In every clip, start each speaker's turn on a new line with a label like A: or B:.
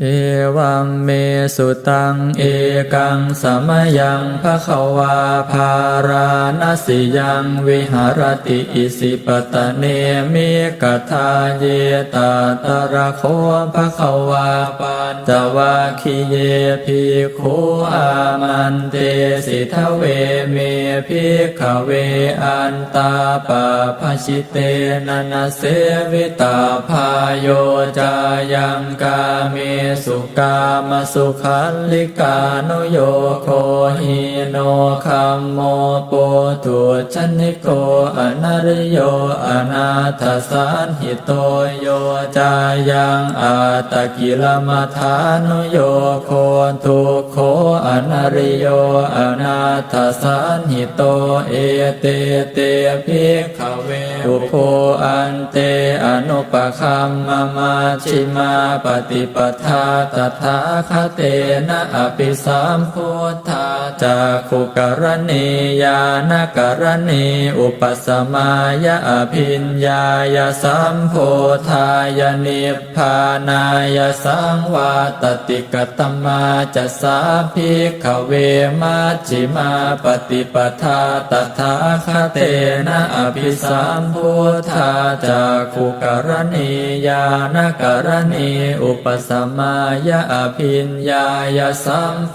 A: เอวัมเมสุตังเอกังสมยังภะคะวาภาราณสิยังวิหารติอิสิปตะเนมิกทาเยตาตระโคภะคะวาปัญจวัคคิเยภิกขุอามันเตสิทเวเมภิขเวอันตาปะภะชิเตนันเสวิตาพายโยจายังกาเมสุกามสุขันลิกานุโยโคหิโนคัมโมโปตุชนิโกอนาริโยอนาถสานหิโตโยจายังอาตกิลมัฐานุโยโคทุโคอนาริโยอนาถสานหิโตเอเตเตภิกขเวอุโพอันเตอนุปคัมมามาชิมาปฏิปทาตถาคเตนะอภิสัมพุทธาจากขุกรณียานกรณีอุปสมายอภิญญายสัมโพธายนิพพานายสังวาตติกตมาจะสาภิกขเวมัชฌิมาปฏิปทาตถาคเตนะอภิสัมพุทธาจากขุกรณียานกรณีอุปสมายอภิญญายสัมโพ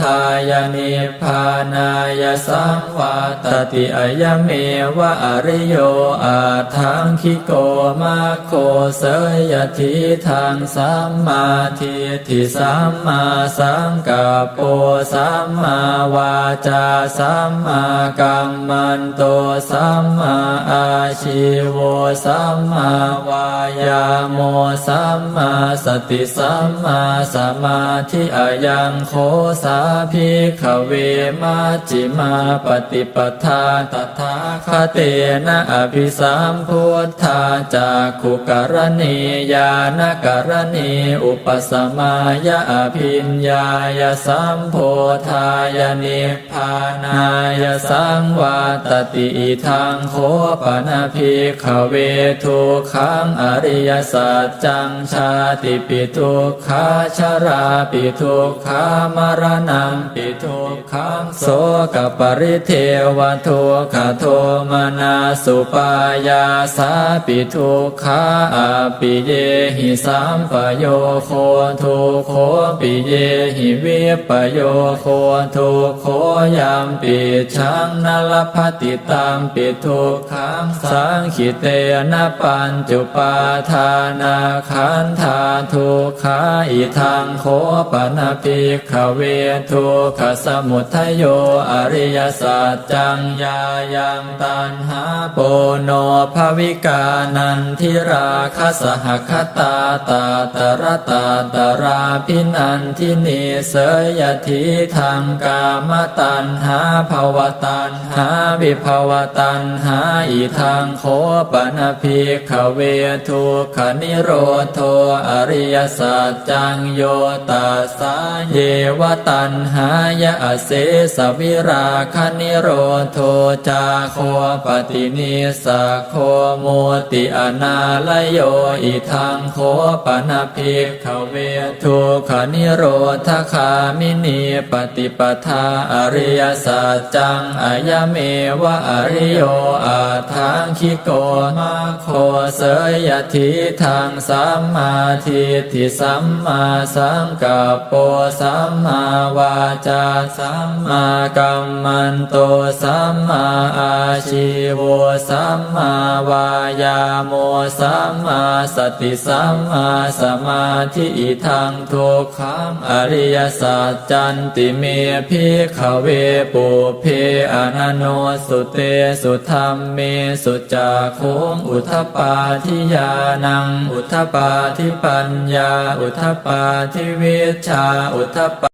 A: ธายนิพพานายสังวาตติอายเมวะอริโยอาทังคิโกมาโคเสยทิทางสัมมาทิฏิสัมมาสังกัปโปสัมมาวาจาสัมมากัมมันโตสัมมาอาชิโวสัมมาวายาโมสัมมาสติสัมมมาสมาธิอายังโคสาภิกขเวมัจจิมาปฏิปทาตถาคเตนะอภิสัมพุทธาจากขุกรณียานกรณีอุปสมายอภิญญายสัมโพธายนิพพานายสังวาตติอิทังโคปนาภิกขเวทุขังอริยสัจจังชาติปิทุกขาชาราปิทุกขามรณังปิทุกขังโสกปริเทวทุกขโทมนาสุปายาสาปิทุกขาอปิเยหิสัมปโยโคทุโคปิเยหิวิปโยโคทุโคยามปิชังนลภติตามปิทุกขังสังขิเตนะปัญจุปาทานาขันธาทุกขาอิทังโคปนาภิขเวทุขสมุทโยอริยสัจจังยายังตันหาโปโนภวิกานันทิราคสหคตาตาตระตาตราพินันทินีเสยทิทางกามตันหาภวตันหาวิภวตันหาอิทางโคปนาภิขเวทุขนิโรธโทอริยสัจจังโยตัสสาเยวตันหายะเสสวิราคนิโรธโทจาโคปฏินิสโคโมติอนาลโยอิทังโคปนาภิกขเวทุขนิโรธคามินีปฏิปทาอริยสัจจังอายเมวะอริโยอาทังคิโกมาโคเสยทิทางสัมมาทิฏฐิสัมมมาสังกัปโปสัมมาวาจาสัมมากัมมันโตสัมมาอาชิวสัมมาวายาโมสัมมาสติสัมมาสมาธิอิทังทุกขังอริยสัจจันติเมพิขเวปุเพอนันโนสุเตสุธรรมเมสุจาโคงอุทปาทิยานัง อุทปาทิปัญญาอุทปาทิเวชชาอุทป